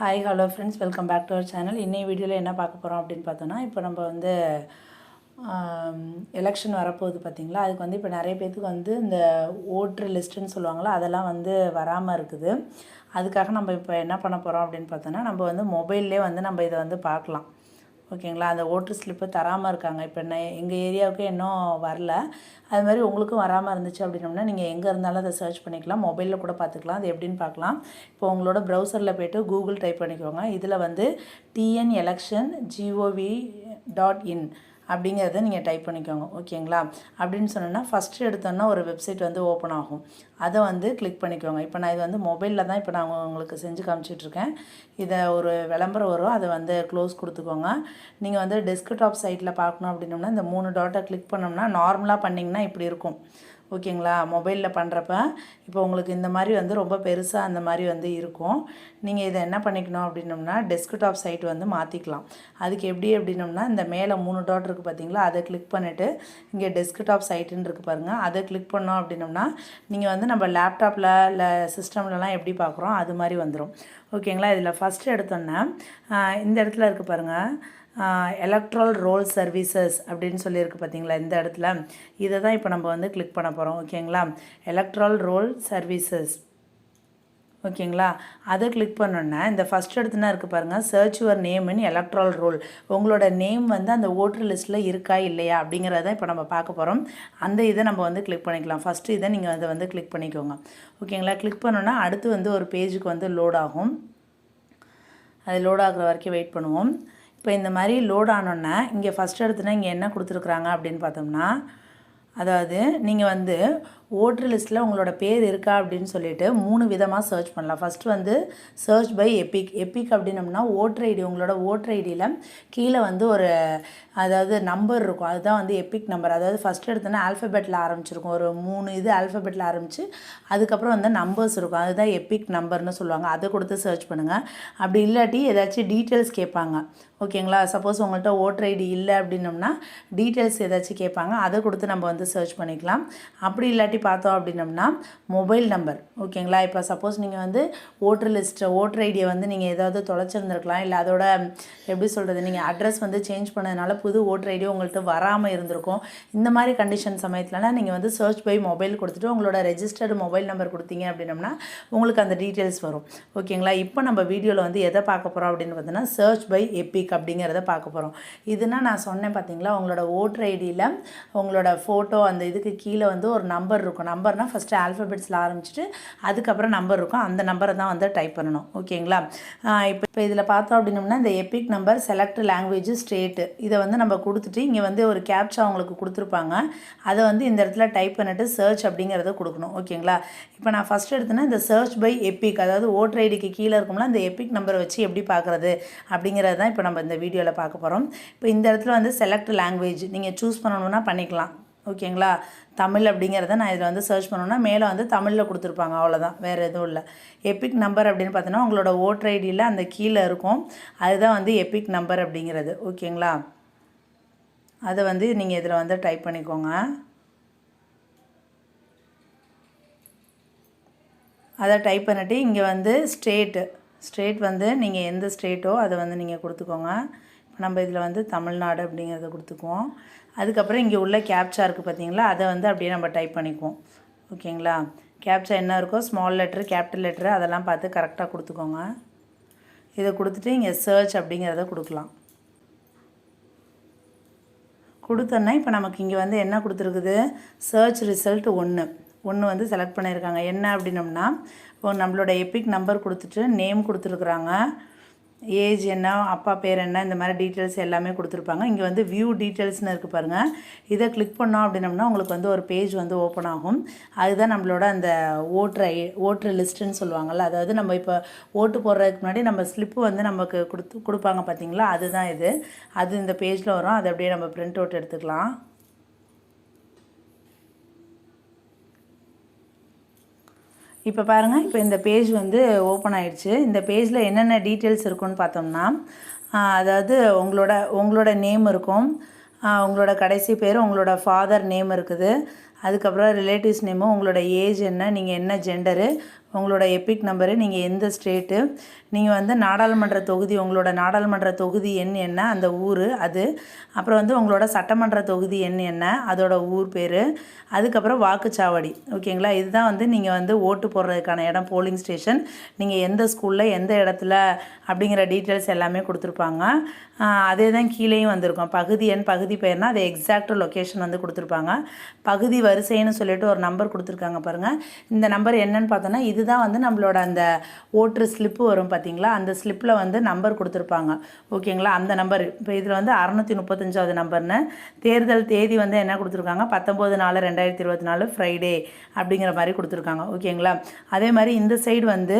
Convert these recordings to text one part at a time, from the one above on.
Hi hello friends welcome back to our channel இன்னைய வீடியோவில் என்ன பார்க்க போகிறோம் அப்படின்னு பார்த்தோன்னா இப்போ நம்ம வந்து எலெக்ஷன் வரப்போகுது பார்த்தீங்களா அதுக்கு வந்து இப்போ நிறைய பேர்த்துக்கு வந்து இந்த ஓட்ரு லிஸ்ட்டுன்னு சொல்லுவாங்களா அதெல்லாம் வந்து வராமல் இருக்குது. அதுக்காக நம்ம இப்போ என்ன பண்ண போகிறோம் அப்படின்னு பார்த்தோன்னா நம்ம வந்து மொபைல்லே வந்து நம்ம இதை வந்து பார்க்கலாம். ஓகேங்களா? அந்த ஓட்டர் ஸ்லிப்பு தராமல் இருக்காங்க. இப்போ என்ன எங்கள் ஏரியாவுக்கு இன்னும் வரல. அது மாதிரி உங்களுக்கும் வராமல் இருந்துச்சு அப்படின்னோம்னா நீங்கள் எங்கே இருந்தாலும் அதை சர்ச் பண்ணிக்கலாம். மொபைலில் கூட பார்த்துக்கலாம். அது எப்படின்னு பார்க்கலாம். இப்போ உங்களோட ப்ரௌசரில் போய்ட்டு கூகுள் டைப் பண்ணிக்கோங்க. இதில் வந்து TN election G O V dot in அப்படிங்கிறத நீங்கள் டைப் பண்ணிக்கோங்க ஓகேங்களா அப்படின்னு சொன்னோன்னா ஃபஸ்ட்டு எடுத்தோன்னா ஒரு வெப்சைட் வந்து ஓப்பன் ஆகும். அதை வந்து கிளிக் பண்ணிக்கோங்க. இப்போ நான் இது வந்து மொபைலில் தான் இப்போ நான் உங்களுக்கு செஞ்சு காமிச்சிட்ருக்கேன் இதை ஒரு விளம்பரம் வரும் அதை வந்து க்ளோஸ் கொடுத்துக்கோங்க. நீங்கள் வந்து டெஸ்க்டாப் சைட்டில் பார்க்கணும் அப்படின்னோம்னா இந்த மூணு டாட்டை கிளிக் பண்ணோம்னா நார்மலாக பண்ணிங்கன்னா இப்படி இருக்கும். ஓகேங்களா? மொபைலில் பண்ணுறப்ப இப்போ உங்களுக்கு இந்த மாதிரி வந்து ரொம்ப பெருசாக அந்த மாதிரி வந்து இருக்கும். நீங்கள் இதை என்ன பண்ணிக்கணும் அப்படின்னோம்னா டெஸ்க்டாப் சைட் வந்து மாற்றிக்கலாம் அதுக்கு எப்படி அப்படின்னம்னா இந்த மேலே மூணு டாட் இருக்குது பார்த்தீங்களா அதை கிளிக் பண்ணிவிட்டு இங்கே டெஸ்க்டாப் சைட்டுன்னு இருக்குது பாருங்கள் அதை கிளிக் பண்ணோம் அப்படின்னோம்னா நீங்கள் வந்து நம்ம லேப்டாப்பில் இல்லை சிஸ்டம்லலாம் எப்படி பார்க்குறோம் அது மாதிரி வந்துடும் ஓகேங்களா? இதில் ஃபஸ்ட்டு எடுத்தோன்னே இந்த இடத்துல இருக்குது பாருங்கள் எலக்ட்ரல் ரோல் சர்வீசஸ் அப்படின்னு சொல்லியிருக்கு பார்த்தீங்களா இந்த இடத்துல. இதை தான் இப்போ நம்ம வந்து கிளிக் பண்ண போகிறோம் ஓகேங்களா எலக்ட்ரல் ரோல் சர்வீசஸ் ஓகேங்களா அதை கிளிக் பண்ணோன்னா இந்த ஃபஸ்ட் எடுத்துனா இருக்குது பாருங்கள் search your name in electoral roll உங்களோட நேம் வந்து அந்த ஓட்டர் லிஸ்ட்டில் இருக்கா இல்லையா அப்படிங்கிறத இப்போ நம்ம பார்க்க போகிறோம் அந்த இதை நம்ம வந்து கிளிக் பண்ணிக்கலாம். ஃபஸ்ட்டு இதை நீங்கள் அதை வந்து கிளிக் பண்ணிக்கோங்க. ஓகேங்களா கிளிக் பண்ணோன்னா அடுத்து வந்து ஒரு பேஜுக்கு வந்து லோட் ஆகும். அது லோட் ஆகிற வரைக்கும் வெயிட் பண்ணுவோம். இப்போ இந்த மாதிரி லோட் ஆனோன்னே இங்கே ஃபஸ்ட் எடுத்துனா இங்கே என்ன கொடுத்துருக்குறாங்க அப்படின்னு பார்த்தோம்னா அதாவது நீங்கள் வந்து ஓட்ரு லிஸ்ட்டில் உங்களோட பேர் இருக்கா அப்படின்னு சொல்லிட்டு மூணு விதமாக சர்ச் பண்ணலாம். ஃபஸ்ட்டு வந்து சர்ச் பை எப்பிக் எப்பிக் அப்படின்னம்னா ஓட்டர் ஐடி உங்களோட ஓட்ரு ஐடியில் கீழே வந்து ஒரு அதாவது நம்பர் இருக்கும். அதுதான் வந்து எப்பிக் நம்பர் அதாவது ஃபஸ்ட்டு எடுத்தோன்னா ஆல்ஃபபெட்டில் ஆரம்பிச்சிருக்கும். ஒரு மூணு இது ஆல்ஃபபெட்டில் ஆரம்பித்து அதுக்கப்புறம் வந்து நம்பர்ஸ் இருக்கும். அதுதான் எப்பிக் நம்பர்னு சொல்லுவாங்க. அதை கொடுத்து சர்ச் பண்ணுங்கள் அப்படி இல்லாட்டி ஏதாச்சும் டீட்டெயில்ஸ் கேட்பாங்க. ஓகேங்களா சப்போஸ் உங்கள்கிட்ட ஓட்டர் ஐடி இல்லை அப்படின்னம்னா டீட்டெயில்ஸ் ஏதாச்சும் கேட்பாங்க. அதை கொடுத்து நம்ம வந்து சர்ச் பண்ணிக்கலாம். அப்படி இல்லாட்டி பார்த்தோம் அப்படின்னம்னா மொபைல் நம்பர் ஓகேங்களா? இப்போ சப்போஸ் நீங்கள் வந்து ஓட்டர் லிஸ்ட்டை ஓட்டர் ஐடியை வந்து நீங்கள் ஏதாவது தொலைச்சிருந்துருக்கலாம். இல்லை அதோட எப்படி சொல்கிறது நீங்கள் அட்ரஸ் வந்து சேஞ்ச் பண்ணதுனால புது ஓட்டர் ஐடியோ உங்கள்கிட்ட வராமல் இருந்திருக்கும். இந்த மாதிரி கண்டிஷன் சமயத்துலலாம் நீங்கள் வந்து சர்ச் பை மொபைல் கொடுத்துட்டு உங்களோட ரெஜிஸ்டர்டு மொபைல் நம்பர் கொடுத்தீங்க அப்படின்னம்னா உங்களுக்கு அந்த டீட்டெயில்ஸ் வரும். ஓகேங்களா? இப்போ நம்ம வீடியோவில் வந்து எதை பார்க்க போகிறோம் அப்படின்னு பார்த்தீங்கன்னா சர்ச் பை எப்பிக் அப்படிங்கிறத பார்க்க போகிறோம் இதுனா நான் சொன்னேன் பார்த்தீங்களா உங்களோட ஓட்டர் ஐடியில் உங்களோட ஃபோட்டோ அந்த இதுக்கு கீழே வந்து ஒரு நம்பர் இருக்கும். நம்பர்னால் ஃபஸ்ட்டு ஆல்ஃபபெட்ஸில் ஆரம்பிச்சுட்டு அதுக்கப்புறம் நம்பர் இருக்கும். அந்த நம்பரை தான் வந்து டைப் பண்ணணும். ஓகேங்களா? இப்போ இப்போ இதில் பார்த்தோம் அப்படின்னம்னா இந்த EPIC number select language state இதை வந்து நம்ம கொடுத்துட்டு இங்கே வந்து ஒரு கேப்ச்சா அவங்களுக்கு கொடுத்துருப்பாங்க. அதை வந்து இந்த இடத்துல டைப் பண்ணிட்டு சர்ச் அப்படிங்கிறத கொடுக்கணும். ஓகேங்களா? இப்போ நான் ஃபஸ்ட் எடுத்தேன்னா இந்த சர்ச் பை எபிக் அதாவது ஓட்டர் ஐடிக்கு கீழே இருக்கும்ல அந்த எபிக் நம்பரை வச்சு எப்படி பார்க்குறது அப்படிங்கிறது தான் இப்போ நம்ம இந்த வீடியோவில் பார்க்க போகிறோம் இப்போ இந்த இடத்துல வந்து செலக்ட் லாங்குவேஜ் நீங்கள் சூஸ் பண்ணணுன்னா பண்ணிக்கலாம். ஓகேங்களா? தமிழ் அப்படிங்கிறத நான் இதில் வந்து சர்ச் பண்ணோன்னா மேலே வந்து தமிழில் கொடுத்துருப்பாங்க அவ்வளோதான். வேறு எதுவும் இல்லை. எபிக் நம்பர் அப்படின்னு பார்த்தோன்னா உங்களோட ஓட்டர் ஐடியில் அந்த கீழே இருக்கும். அதுதான் வந்து எபிக் நம்பர் அப்படிங்கிறது. ஓகேங்களா? அதை வந்து நீங்கள் இதில் வந்து டைப் பண்ணிக்கோங்க. அதை டைப் பண்ணிவிட்டு இங்கே வந்து ஸ்டேட்டு ஸ்டேட் வந்து நீங்கள் எந்த ஸ்டேட்டோ அதை வந்து நீங்கள் கொடுத்துக்கோங்க. நம்ம இதில் வந்து தமிழ்நாடு அப்படிங்கிறத கொடுத்துக்குவோம். அதுக்கப்புறம் இங்கே உள்ள கேப்சா இருக்குது பார்த்தீங்களா? அதை வந்து அப்படியே நம்ம டைப் பண்ணிக்குவோம். ஓகேங்களா? கேப்சா என்ன இருக்கோ ஸ்மால் லெட்ரு கேபிட்டல் லெட்ரு அதெல்லாம் பார்த்து கரெக்டாக கொடுத்துக்கோங்க. இதை கொடுத்துட்டு இங்கே சர்ச் அப்படிங்கிறத கொடுக்கலாம். கொடுத்தோன்னா இப்போ நமக்கு இங்கே வந்து என்ன கொடுத்துருக்குது? சர்ச் ரிசல்ட் ஒன்று ஒன்று வந்து செலக்ட் பண்ணியிருக்காங்க. என்ன அப்படின்னம்னா இப்போ நம்மளோட எபிக் நம்பர் கொடுத்துட்டு நேம் கொடுத்துருக்குறாங்க. ஏஜ் என்ன அப்பா பேர் என்ன இந்த மாதிரி டீட்டெயில்ஸ் எல்லாமே கொடுத்துருப்பாங்க. இங்கே வந்து வியூ டீட்டெயில்ஸ்னு இருக்குது பாருங்கள் இதை கிளிக் பண்ணோம் அப்படின்னம்னா உங்களுக்கு வந்து ஒரு பேஜ் வந்து ஓப்பன் ஆகும். அதுதான் நம்மளோட அந்த ஓட்ரு ஐ ஓட்டர் லிஸ்ட்டுன்னு சொல்லுவாங்கள்ல அதாவது நம்ம இப்போ ஓட்டு போடுறதுக்கு முன்னாடி நம்ம ஸ்லிப்பு வந்து நமக்கு கொடுத்து கொடுப்பாங்க பார்த்தீங்களா அதுதான் இது. அது இந்த பேஜில் வரும். அதை அப்படியே நம்ம பிரிண்ட் அவுட் எடுத்துக்கலாம். இப்போ பாருங்கள் இப்போ இந்த பேஜ் வந்து ஓப்பன் ஆயிடுச்சு. இந்த பேஜில் என்னென்ன டீட்டெயில்ஸ் இருக்குன்னு பார்த்தோம்னா அதாவது உங்களோட உங்களோட நேம் இருக்கும். உங்களோட கடைசி பேர் உங்களோட ஃபாதர் நேம் இருக்குது. அதுக்கப்புறம் ரிலேட்டிவ்ஸ் நேமு உங்களோட ஏஜ் என்ன நீங்கள் என்ன ஜெண்டரு உங்களோட எபிக் நம்பரு நீங்கள் எந்த ஸ்டேட்டு நீங்கள் வந்து நாடாளுமன்ற தொகுதி உங்களோட நாடாளுமன்ற தொகுதி எண் என்ன அந்த ஊர் அது. அப்புறம் வந்து உங்களோட சட்டமன்ற தொகுதி எண் என்ன அதோட ஊர் பேர். அதுக்கப்புறம் வாக்குச்சாவடி. ஓகேங்களா? இதுதான் வந்து நீங்கள் வந்து ஓட்டு போடுறதுக்கான இடம் போலிங் ஸ்டேஷன் நீங்கள் எந்த ஸ்கூலில் எந்த இடத்துல அப்படிங்கிற டீட்டெயில்ஸ் எல்லாமே கொடுத்துருப்பாங்க. அதே தான் கீழேயும் வந்திருக்கும். பகுதி எண் பகுதி பெயர்னா அது எக்ஸாக்ட் லொக்கேஷன் வந்து கொடுத்துருப்பாங்க. பகுதி வரிசைன்னு சொல்லிட்டு ஒரு நம்பர் கொடுத்துருக்காங்க பாருங்கள் இந்த நம்பர் என்னன்னு பார்த்தோன்னா இது இதுதான் வந்து நம்மளோட அந்த ஓட்டு ஸ்லிப்பு வரும் பார்த்தீங்களா அந்த ஸ்லிப்பில் வந்து நம்பர் கொடுத்துருப்பாங்க. ஓகேங்களா? அந்த நம்பர் இப்போ இதில் வந்து அறநூற்றி முப்பத்தஞ்சாவது நம்பர்னு தேர்தல் தேதி வந்து என்ன கொடுத்துருக்காங்க? பத்தொம்போது நாலு ரெண்டாயிரத்தி இருபத்தி நாலு ஃப்ரைடே அப்படிங்கிற மாதிரி கொடுத்துருக்காங்க. ஓகேங்களா? அதே மாதிரி இந்த சைடு வந்து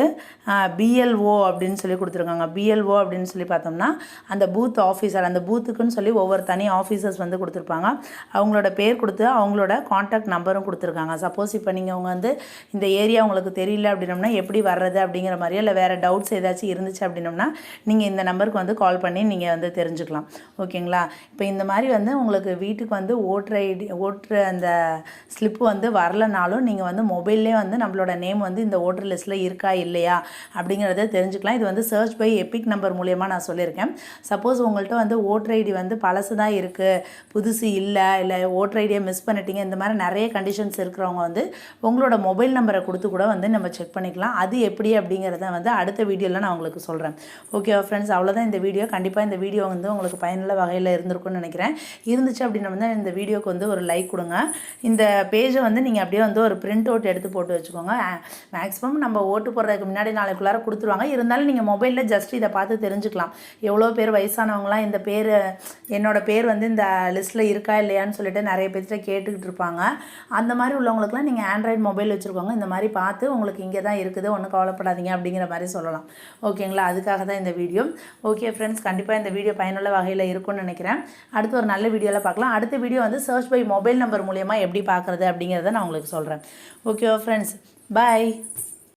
பிஎல்ஓ அப்படின்னு சொல்லி கொடுத்துருக்காங்க. பிஎல்ஓ அப்படின்னு சொல்லி பார்த்தோம்னா அந்த பூத் ஆஃபீஸர் அந்த பூத்துக்குன்னு சொல்லி ஒவ்வொரு தனி ஆஃபீஸர்ஸ் வந்து கொடுத்துருப்பாங்க. அவங்களோட பேர் கொடுத்து அவங்களோட காண்டாக்ட் நம்பரும் கொடுத்துருக்காங்க. சப்போஸ் இப்போ நீங்கள் அவங்க வந்து இந்த ஏரியா உங்களுக்கு தெரியல அப்படின்னம்னா எப்படி வர்றது அப்படிங்கிற மாதிரியோ இல்லை வேறு டவுட்ஸ் ஏதாச்சும் இருந்துச்சு அப்படின்னம்னா நீங்கள் இந்த நம்பருக்கு வந்து கால் பண்ணி நீங்கள் வந்து தெரிஞ்சுக்கலாம். ஓகேங்களா? இப்போ இந்த மாதிரி வந்து உங்களுக்கு வீட்டுக்கு வந்து ஓட்டுற ஐடி ஓட்டுற அந்த ஸ்லிப்பு வந்து வரலனாலும் நீங்கள் வந்து மொபைல்லே வந்து நம்மளோட நேம் வந்து இந்த ஓட்டர் லிஸ்ட்டில் இருக்கா இல்லையா அப்படிங்கிறத தெரிஞ்சுக்கலாம். இது வந்து சர்ச் பை எபிக் நம்பர் மூலயமா நான் சொல்லியிருக்கேன். சப்போஸ் உங்கள்கிட்ட வந்து ஓட்டர் ஐடி வந்து பழசு தான் இருக்குது புதுசு இல்லை இல்லை ஓட்டர் ஐடியை மிஸ் பண்ணிட்டீங்க இந்த மாதிரி நிறைய கண்டிஷன்ஸ் இருக்கிறவங்க வந்து உங்களோட மொபைல் நம்பரை கொடுத்து கூட வந்து நம்ம செக் பண்ணிக்கலாம். அது எப்படி அப்படிங்கிறத வந்து அடுத்த வீடியோவில் நான் உங்களுக்கு சொல்கிறேன் ஓகேவா ஃப்ரெண்ட்ஸ் அவ்வளோதான் இந்த வீடியோ. கண்டிப்பாக இந்த வீடியோ வந்து உங்களுக்கு பயனுள்ள வகையில் இருந்திருக்கும்னு நினைக்கிறேன். இருந்துச்சு அப்படின்னா வந்து இந்த வீடியோக்கு வந்து ஒரு லைக் கொடுங்க. இந்த பேஜை வந்து நீங்கள் அப்படியே வந்து ஒரு பிரிண்ட் அவுட் எடுத்து போட்டு வச்சுக்கோங்க. மேக்ஸிமம் நம்ம ஓட்டு போடுறதுக்கு முன்னாடி நாளைக்குள்ளார கொடுத்துருவாங்க. இருந்தாலும் நீங்கள் மொபைலில் ஜஸ்ட் இதை பார்த்து தெரிஞ்சுக்கலாம். எவ்வளோ பேர் வயசானவங்களாம் இந்த பேர் என்னோட பேர் வந்து இந்த லிஸ்ட்டில் இருக்கா இல்லையான்னு சொல்லிட்டு நிறைய பேர்கிட்ட கேட்டுக்கிட்டு இருப்பாங்க. அந்த மாதிரி உள்ளவங்களுக்குலாம் நீங்கள் ஆண்ட்ராய்டு மொபைல் வச்சுருக்கோங்க இந்த மாதிரி பார்த்து உங்களுக்கு இங்கே தான் இருக்குது ஒன்றும் கவலைப்படாதீங்க அப்படிங்கிற மாதிரி சொல்லலாம். ஓகேங்களா அதுக்காக தான் இந்த வீடியோ ஓகே ஃப்ரெண்ட்ஸ் கண்டிப்பாக இந்த வீடியோ பயனுள்ள வகையில் இருக்கும்னு நினைக்கிறேன். அடுத்து ஒரு நல்ல வீடியோவில் பார்க்கலாம். அடுத்த வீடியோ வந்து சர்ச் பை மொபைல் நம்பர் மூலயமா எப்படி பார்க்குறது அப்படிங்கிறத நான் உங்களுக்கு சொல்கிறேன் ஓகேவா ஃப்ரெண்ட்ஸ் பாய்